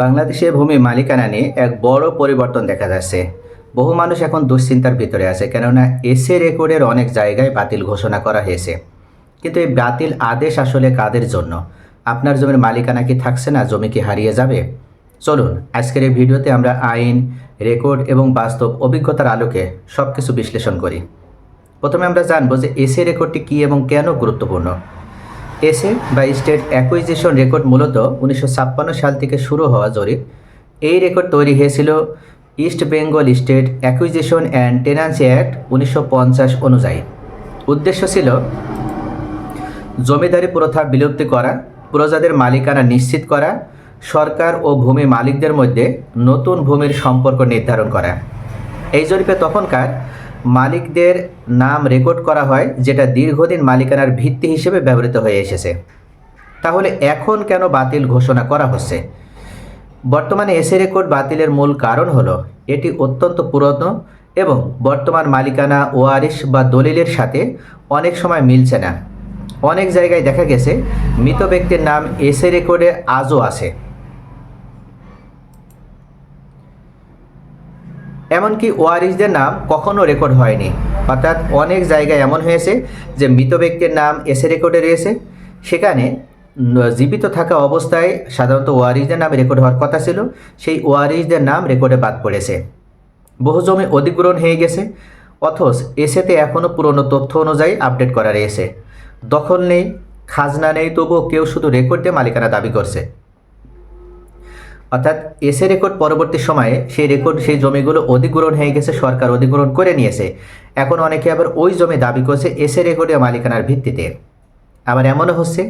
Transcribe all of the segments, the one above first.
বাংলাদেশে ভূমি মালিকানা নিয়ে এক বড় পরিবর্তন দেখা যাচ্ছে। বহু মানুষ এখন দুশ্চিন্তার ভিতরে আছে, কেননা এসএ রেকর্ডের অনেক জায়গায় বাতিল ঘোষণা করা হয়েছে। কিন্তু এই বাতিল আদেশ আসলে কাদের জন্য? আপনার জমির মালিকানা কি থাকছে না? জমি কি হারিয়ে যাবে? চলুন, আজকের এই ভিডিওতে আমরা আইন, রেকর্ড এবং বাস্তব অভিজ্ঞতার আলোকে সব কিছু বিশ্লেষণ করি। প্রথমে আমরা জানব যে এসএ রেকর্ডটি কী এবং কেন গুরুত্বপূর্ণ। এসএ বা স্টেট অ্যাকুইজিশন রেকর্ড মূলত উনিশশো ছাপ্পান্ন সাল থেকে শুরু হওয়া জরিপ। এই রেকর্ড তৈরি হয়েছিল East Bengal State Acquisition and Tenancy Act উনিশশো পঞ্চাশ অনুযায়ী। উদ্দেশ্য ছিল জমিদারি প্রথা বিলুপ্তি করা, প্রজাদের মালিকানা নিশ্চিত করা, সরকার ও ভূমি মালিকদের মধ্যে নতুন ভূমির সম্পর্ক নির্ধারণ করা। এই জরিপে তখনকার মালিকদের নাম রেকর্ড করা হয়, যেটা দীর্ঘদিন মালিকানার ভিত্তি হিসেবে ব্যবহৃত হয়ে এসেছে। তাহলে এখন কেন বাতিল ঘোষণা করা হচ্ছে? বর্তমানে এসে রেকর্ড বাতিলের মূল কারণ হলো, এটি অত্যন্ত পুরনো এবং বর্তমান মালিকানা ওয়ারিশ বা দলিলের সাথে অনেক সময় মিলছে না। অনেক জায়গায় দেখা গেছে, মৃত ব্যক্তির নাম এসে রেকর্ডে আজও আছে। এমনকি ওয়ারিসদের নাম কখনও রেকর্ড হয়নি। অর্থাৎ অনেক জায়গায় এমন হয়েছে যে মৃত ব্যক্তির নাম এসে রেকর্ডে রয়েছে। সেখানে জীবিত থাকা অবস্থায় সাধারণত ওয়ারিসদের নাম রেকর্ড হওয়ার কথা ছিল। সেই ওয়ারিসদের নাম রেকর্ডে বাদ পড়েছে। বহু জমি অধিগ্রহণ হয়ে গেছে। অথচ এসেতে এখনও পুরনো তথ্য অনুযায়ী আপডেট করা রয়েছে। দখল নেই, খাজনা নেই, তবুও কেউ শুধু রেকর্ড দিয়ে মালিকানা দাবি করছে। অর্থাৎ এসে রেকর্ড পরবর্তী সময়ে সেই রেকর্ড সেই জমিগুলো অধিগ্রহণ হয়ে গেছে, সরকার অধিগ্রহণ করে নিয়েছে। এখন অনেকে আবার ওই জমি দাবি করছে এসে রেকর্ডে মালিকানার ভিত্তিতে। আবার এমনও হচ্ছে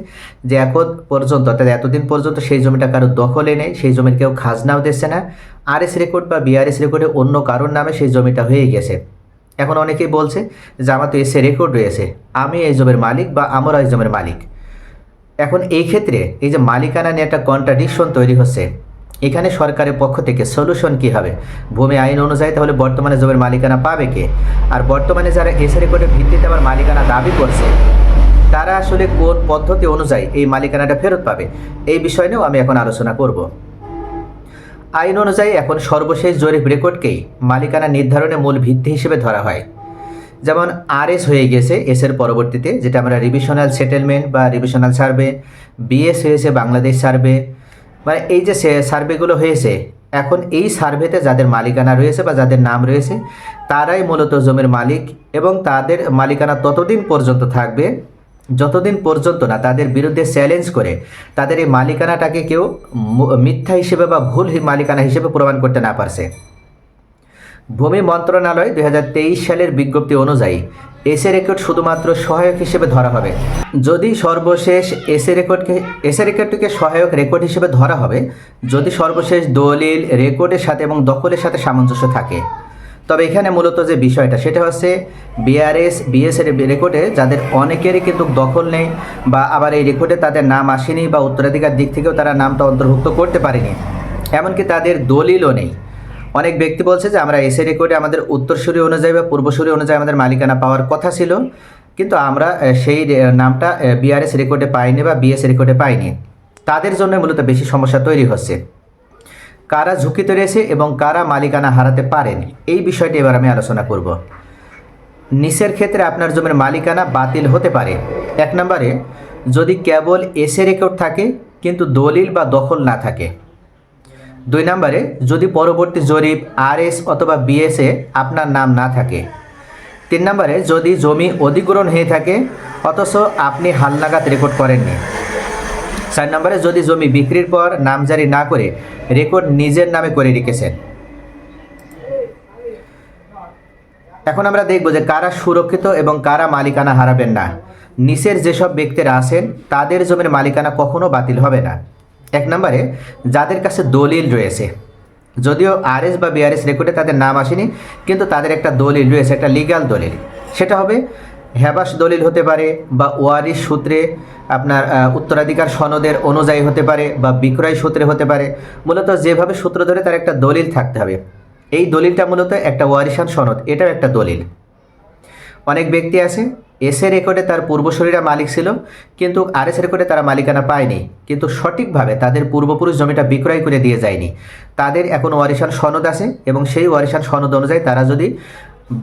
যে এখন পর্যন্ত, অর্থাৎ এতদিন পর্যন্ত সেই জমিটা কারও দখলে নেই, সেই জমির কেউ খাজনাও দিচ্ছে না। আর এস রেকর্ড বা বিআরএস রেকর্ডে অন্য কারোর নামে সেই জমিটা হয়ে গেছে। এখন অনেকেই বলছে যে আমার তো এসে রেকর্ড রয়েছে, আমি এই জমির মালিক বা আমরা এই জমির মালিক। এখন এই ক্ষেত্রে এই যে মালিকানা নিয়ে একটা কন্ট্রাডিকশন তৈরি হচ্ছে। এখানে সরকারের পক্ষ থেকে সলিউশন কী হবে? ভূমি আইন অনুযায়ী তাহলে বর্তমানে জমির মালিকানা পাবে কে? আর বর্তমানে যারা এসে রেকর্ডের ভিত্তিতে আবার মালিকানা দাবি করছে, তারা আসলে কোন পদ্ধতি অনুযায়ী এই মালিকানাটা ফেরত পাবে? এই বিষয় নিয়েও আমি এখন আলোচনা করব। আইন অনুযায়ী এখন সর্বশেষ জরিপ রেকর্ডকেই মালিকানা নির্ধারণের মূল ভিত্তি হিসেবে ধরা হয়। যেমন আরএস হয়ে গেছে এস এর পরবর্তীতে, যেটা আমরা রিভিশনাল সেটেলমেন্ট বা রিভিশনাল সার্ভে বিএস হয়েছে বাংলাদেশ সার্ভে মানে এই যে সার্ভেগুলো হয়েছে, এখন এই সার্ভেতে যাদের মালিকানা রয়েছে বা যাদের নাম রয়েছে, তারাই মূলত জমির মালিক এবং তাদের মালিকানা ততদিন পর্যন্ত থাকবে, যতদিন পর্যন্ত না তাদের বিরুদ্ধে চ্যালেঞ্জ করে তাদের এই মালিকানাটাকে কেউ মিথ্যা হিসেবে বা ভুল মালিকানা হিসেবে প্রমাণ করতে না পারছে। ভূমি মন্ত্রণালয় দুই হাজার তেইশ সালের বিজ্ঞপ্তি অনুযায়ী এসএ রেকর্ড শুধুমাত্র সহায়ক হিসেবে ধরা হবে। যদি সর্বশেষ এসএ রেকর্ডকে, এসএ রেকর্ডটিকে সহায়ক রেকর্ড হিসেবে ধরা হবে, যদি সর্বশেষ দলিল, রেকর্ডের সাথে এবং দখলের সাথে সামঞ্জস্য থাকে। তবে এখানে মূলত যে বিষয়টা, সেটা হচ্ছে বিআরএস বিএস এর রেকর্ডে যাদের অনেকেরই কিন্তু দখল নেই বা আবার এই রেকর্ডে তাদের নাম আসেনি বা উত্তরাধিকার দিক থেকেও তারা নামটা অন্তর্ভুক্ত করতে পারেনি, এমনকি তাদের দলিলও নেই। অনেক ব্যক্তি বলছে যে আমরা এসে রেকর্ডে আমাদের উত্তরসূরি অনুযায়ী বা পূর্বসূরি অনুযায়ী আমাদের মালিকানা পাওয়ার কথা ছিল, কিন্তু আমরা সেই নামটা বিআরএস রেকর্ডে পাইনি বা বিএস রেকর্ডে পাইনি। তাদের জন্য মূলত বেশি সমস্যা তৈরি হচ্ছে। কারা ঝুঁকিতে রয়েছে এবং কারা মালিকানা হারাতে পারেন, এই বিষয়টি এবার আমি আলোচনা করব। নিচের ক্ষেত্রে আপনার জমির মালিকানা বাতিল হতে পারে। এক নম্বরে, যদি কেবল এসে রেকর্ড থাকে, কিন্তু দলিল বা দখল না থাকে দুই নম্বরে, যদি পরবর্তী জরিপ, আরএস অথবা বিএসএ আপনার নাম না থাকে। তিন নম্বরে, যদি জমি অধিগ্রহণ হয়ে থাকে, অথচ আপনি হালনাগাদ রেকর্ড করেননি। চার নম্বরে, যদি জমি বিক্রির পর নামজারি না করে রেকর্ড নিজের নামে করে রেখেছেন। এখন আমরা দেখব যে কারা সুরক্ষিত এবং কারা মালিকানা হারাবেন না। নিচের যেসব ব্যক্তিরা আছেন, তাদের জমির মালিকানা কখনো বাতিল হবে না। এক নম্বরে, যাদের কাছে দলিল রয়েছে। যদিও আরএস বা বিআরএস রেকর্ডে তাদের নাম আসেনি, কিন্তু তাদের একটা দলিল রয়েছে, একটা লিগ্যাল দলিল। সেটা হবে, হ্যাবাস দলিল হতে পারে বা ওয়ারিশ সূত্রে আপনার উত্তরাধিকার সনদের অনুযায়ী হতে পারে বা বিক্রয় সূত্রে হতে পারে। মূলত যেভাবে সূত্র ধরে তার একটা দলিল থাকতে হবে। এই দলিলটা মূলত একটা ওয়ারিশান সনদ, এটাও একটা দলিল। অনেক ব্যক্তি আছে এসএ রেকর্ডে তার পূর্বশরীরা মালিক ছিল, কিন্তু আরএস রেকর্ডে তারা মালিকানা পায়নি। কিন্তু সঠিকভাবে তাদের পূর্বপুরুষ জমিটা বিক্রয় করে দিয়ে যায়নি। তাদের এখন ওয়ারিশান সনদ আছে এবং সেই ওয়ারিশান সনদ অনুযায়ী তারা যদি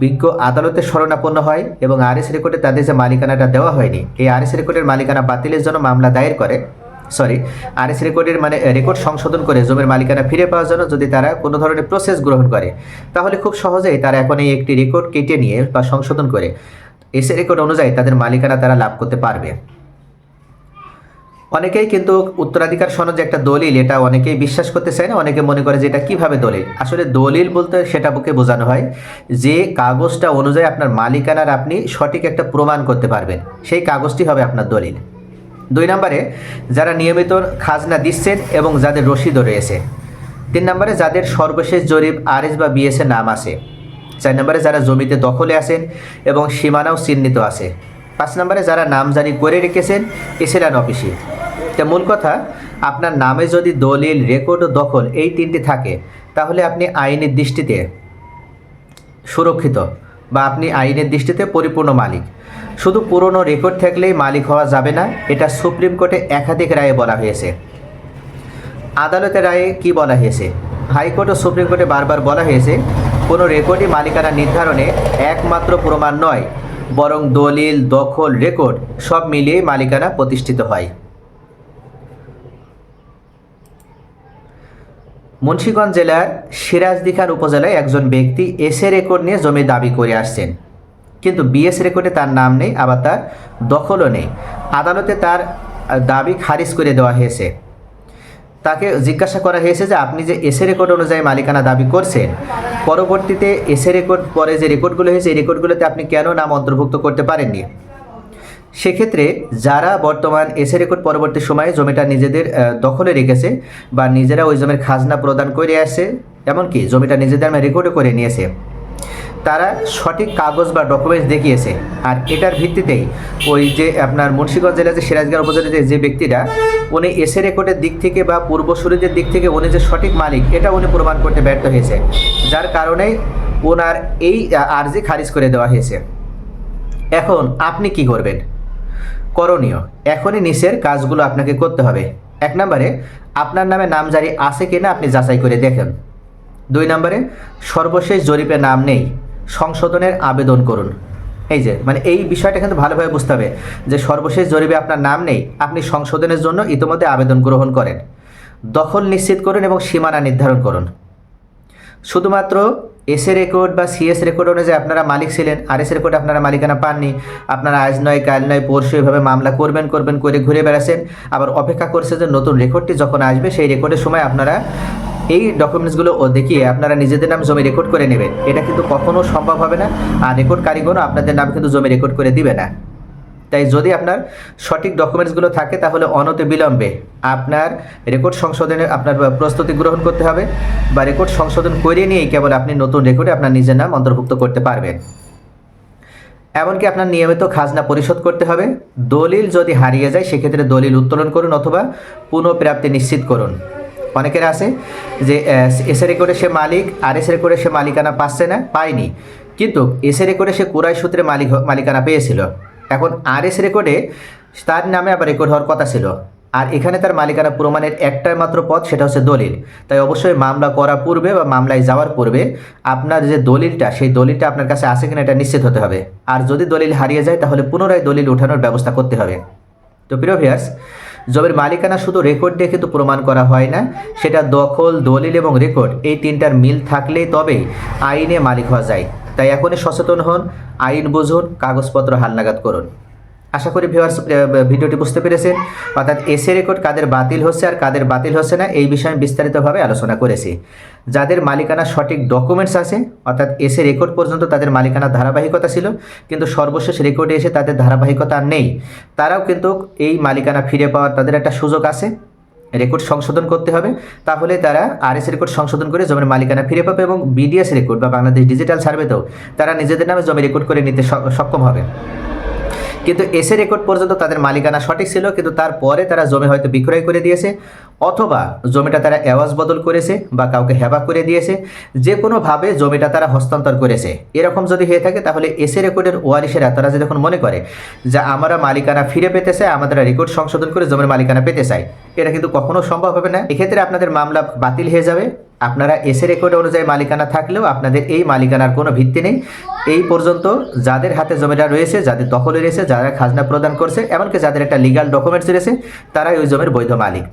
বিজ্ঞ আদালতে শরণাপন্ন হয় এবং আর এস রেকর্ডে তাদের যে মালিকানাটা দেওয়া হয়নি, এই আরএস রেকর্ডের মালিকানা বাতিলের জন্য মামলা দায়ের করে সরি আর এস রেকর্ডের মানে রেকর্ড সংশোধন করে জমির মালিকানা ফিরে পাওয়ার জন্য যদি তারা কোনো ধরনের প্রসেস গ্রহণ করে, তাহলে খুব সহজেই তারা এখন এই একটি রেকর্ড কেটে নিয়ে বা সংশোধন করে। এসে রেকর্ড অনুযায়ী তাদের মালিকানা তারা লাভ করতে পারবে। অনেকেই কিন্তু উত্তরাধিকার সনদ যে একটা দলিল, এটা অনেকেই বিশ্বাস করতে চায় না, অনেকে মনে করে যে এটা কীভাবে দলিল? আসলে দলিল বলতে সেটা বুকে বোঝানো হয় যে কাগজটা অনুযায়ী আপনার মালিকানার আপনি সঠিক একটা প্রমাণ করতে পারবেন। সেই কাগজটি হবে আপনার দলিল। দুই নম্বরে, যারা নিয়মিত খাজনা দিচ্ছেন এবং যাদের রসিদও রয়েছে। তিন নম্বরে, যাদের সর্বশেষ জরিপ, আরএস বা বিএসএ নাম আছে চার নম্বরে যারা জমিতে দখলে আছেন এবং সীমানাও চিহ্নিত আছে। পাঁচ নম্বরে যারা নামজারি করে রেখেছেন এসেলান অফিসে। তা মূল কথা, আপনার নামে যদি দলিল রেকর্ড ও দখল এই তিনটি থাকে, তাহলে আপনি আইনের দৃষ্টিতে সুরক্ষিত বা আপনি আইনের দৃষ্টিতে পরিপূর্ণ মালিক। শুধু পুরনো রেকর্ড থাকলেই মালিক হওয়া যাবে না, এটা সুপ্রিম কোর্টে একাধিক রায়ে বলা হয়েছে। আদালতের রায়ে কি বলা হয়েছে? হাইকোর্ট ও সুপ্রিম কোর্টে বারবার বলা হয়েছে কোনো রেকর্ডই মালিকানা নির্ধারণে একমাত্র প্রমাণ নয়, বরং দলিল, দখল, রেকর্ড সব মিলিয়ে মালিকানা প্রতিষ্ঠিত হয়। মুন্সীগঞ্জ জেলার সিরাজদিখান উপজেলায় একজন ব্যক্তি এসএ রেকর্ড নিয়ে জমি দাবি করে আসছেন। কিন্তু বিএস রেকর্ডে তার নাম নেই, আবার তার দখলও নেই। আদালতে তার দাবি খারিজ করে দেওয়া হয়েছে। তাকে জিজ্ঞাসা করা হয়েছে যে আপনি যে এসএ রেকর্ড অনুযায়ী মালিকানা দাবি করছেন পরবর্তীতে এসে রেকর্ড পরে যে রেকর্ডগুলো হয়েছে, এই রেকর্ডগুলোতে আপনি কেন নাম অন্তর্ভুক্ত করতে পারেননি? সেক্ষেত্রে যারা বর্তমান এসে রেকর্ড পরবর্তী সময়ে জমিটা নিজেদের দখলে রেখেছে বা নিজেরা ওই জমির খাজনা প্রদান করে আসে এমনকি জমিটা নিজেদের নামে রেকর্ডও করে নিয়েছে। তারা সঠিক কাগজ বা ডকুমেন্টস দেখিয়েছে। আর এটার ভিত্তিতেই ওই যে আপনার মুন্সিগঞ্জ জেলার যে সিরাজগঞ্জ উপজেলার যে- ব্যক্তিটা, উনি এসে রেকর্ডের দিক থেকে বা পূর্বসূরীদের দিক থেকে উনি যে সঠিক মালিক, এটা উনি প্রমাণ করতে ব্যর্থ হয়েছে। যার কারণেই ওনার এই আর্জি খারিজ করে দেওয়া হয়েছে। এখন আপনি কি করবেন? করণীয়, এখনই নিচের কাজগুলো আপনাকে করতে হবে। এক নম্বরে, আপনার নামে নামজারি আছে কিনা আপনি যাচাই করে দেখেন। দুই নম্বরে, সর্বশেষ জরিপে নাম নেই। সংশোধনের আবেদন করুন। এই যে মানে এই বিষয়টা কিন্তু ভালোভাবে বুঝতে হবে যে সর্বশেষ জরিপে আপনার নাম নেই, আপনি সংশোধনের জন্য ইতিমধ্যে আবেদন গ্রহণ করেন। দখল নিশ্চিত করুন এবং সীমানা নির্ধারণ করুন। শুধুমাত্র এসএ রেকর্ড বা সিএস রেকর্ড অনুযায়ী আপনারা মালিক ছিলেন আর এস রেকর্ড আপনারা মালিকানা পাননি, আপনারা আজ নয়, কাল নয়, পরশু এভাবে মামলা করবেন করবেন, করে ঘুরে বেড়াচ্ছেন, আবার অপেক্ষা করছে যে নতুন রেকর্ডটি যখন আসবে, সেই রেকর্ডের সময় আপনারা এই ডকুমেন্টসগুলো দেখিয়ে আপনারা নিজেদের নাম জমি রেকর্ড করে নেবেন। এটা কিন্তু কখনো সম্ভব হবে না, আর রেকর্ড কারিগরও আপনাদের নাম কিন্তু জমি রেকর্ড করে দিবে না। তাই যদি আপনার সঠিক ডকুমেন্টসগুলো থাকে, তাহলে অনতি বিলম্বে আপনার রেকর্ড সংশোধনের আপনার প্রস্তুতি গ্রহণ করতে হবে, বা রেকর্ড সংশোধন করে নিয়েই কেবল আপনি নতুন রেকর্ডে আপনার নিজের নাম অন্তর্ভুক্ত করতে পারবেন। এমনকি আপনার নিয়মিত খাজনা পরিশোধ করতে হবে। দলিল যদি হারিয়ে যায়, সেক্ষেত্রে দলিল উত্তোলন করুন অথবা পুনঃপ্রাপ্তি নিশ্চিত করুন। অনেকের আছে যে এসে রেকর্ডে সে মালিক, আর এসে রেকর্ডে সে মালিকানা পাচ্ছে না, পায়নি। কিন্তু এসে রেকর্ডে সে কুরাই সূত্রে মালিক মালিকানা পেয়েছিল। এখন আর এস রেকর্ডে তার নামে আবার রেকর্ড হওয়ার কথা ছিল। আর এখানে তার মালিকানা প্রমাণের একটাই মাত্র পথ, সেটা হচ্ছে দলিল। তাই অবশ্যই মামলা করা পূর্বে বা মামলায় যাওয়ার পূর্বে আপনার যে দলিলটা, সেই দলিলটা আপনার কাছে আছে কিনা এটা নিশ্চিত হতে হবে। আর যদি দলিল হারিয়ে যায়, তাহলে পুনরায় দলিল ওঠানোর ব্যবস্থা করতে হবে। তো প্রিয় ভিয়াস জমির মালিকানা শুধু রেকর্ড দেখে কিন্তু প্রমাণ করা হয় না, সেটা দখল, দলিল এবং রেকর্ড এই তিনটার মিল থাকলে তবে আইনে মালিক হওয়া যায়। তাই এখনই সচেতন হন, আইন বুঝুন, কাগজপত্র হালনাগাদ করুন। আশা করি ভিউয়ার্স ভিডিওটি বুঝতে পেরেছেন। অর্থাৎ এসে রেকর্ড কাদের বাতিল হচ্ছে আর কাদের বাতিল হচ্ছে না, এই বিষয়ে বিস্তারিতভাবে আলোচনা করেছি। যাদের মালিকানা সঠিক ডকুমেন্টস আছে, অর্থাৎ এসে রেকর্ড পর্যন্ত তাদের মালিকানা ধারাবাহিকতা ছিল, কিন্তু সর্বশেষ রেকর্ডে এসে তাদের ধারাবাহিকতা নেই। তারাও কিন্তু এই মালিকানা ফিরে পাওয়ার তাদের একটা সুযোগ আছে রেকর্ড সংশোধন করতে হবে। তাহলে তারা আরএস রেকর্ড সংশোধন করে জমির মালিকানা ফিরে পাবে এবং বিডিএস রেকর্ড বা বাংলাদেশ ডিজিটাল সার্ভেতেও তারা নিজেদের নামে জমি রেকর্ড করে নিতে সক্ষম হবে। কিন্তু এসে রেকর্ড পর্যন্ত তাদের মালিকানা সঠিক ছিল, কিন্তু তারপরে তারা জমি হয়তো বিক্রয় করে দিয়েছে, অথবা জমিটা তারা এওয়াজ বদল করেছে বা কাউকে হেবা করে দিয়েছে যে কোনোভাবে জমিটা তারা হস্তান্তর করেছে। এরকম যদি হয়ে থাকে, তাহলে এসে রেকর্ডের ওয়ারিশেরা তারা যে যখন মনে করে যে আমরা মালিকানা ফিরে পেতে চাই, আমাদের রেকর্ড সংশোধন করে জমির মালিকানা পেতে চাই, এটা কিন্তু কখনো সম্ভব হবে না। এক্ষেত্রে আপনাদের মামলা বাতিল হয়ে যাবে। আপনারা এসে রেকর্ড অনুযায়ী মালিকানা থাকলেও আপনাদের এই মালিকানার কোনো ভিত্তি নেই। এই পর্যন্ত যাদের হাতে জমিটা রয়েছে, যাদের দখলে রয়েছে, যারা খাজনা প্রদান করছে, এমনকি যাদের একটা লিগাল ডকুমেন্টস রয়েছে, তারাই ওই জমির বৈধ মালিক।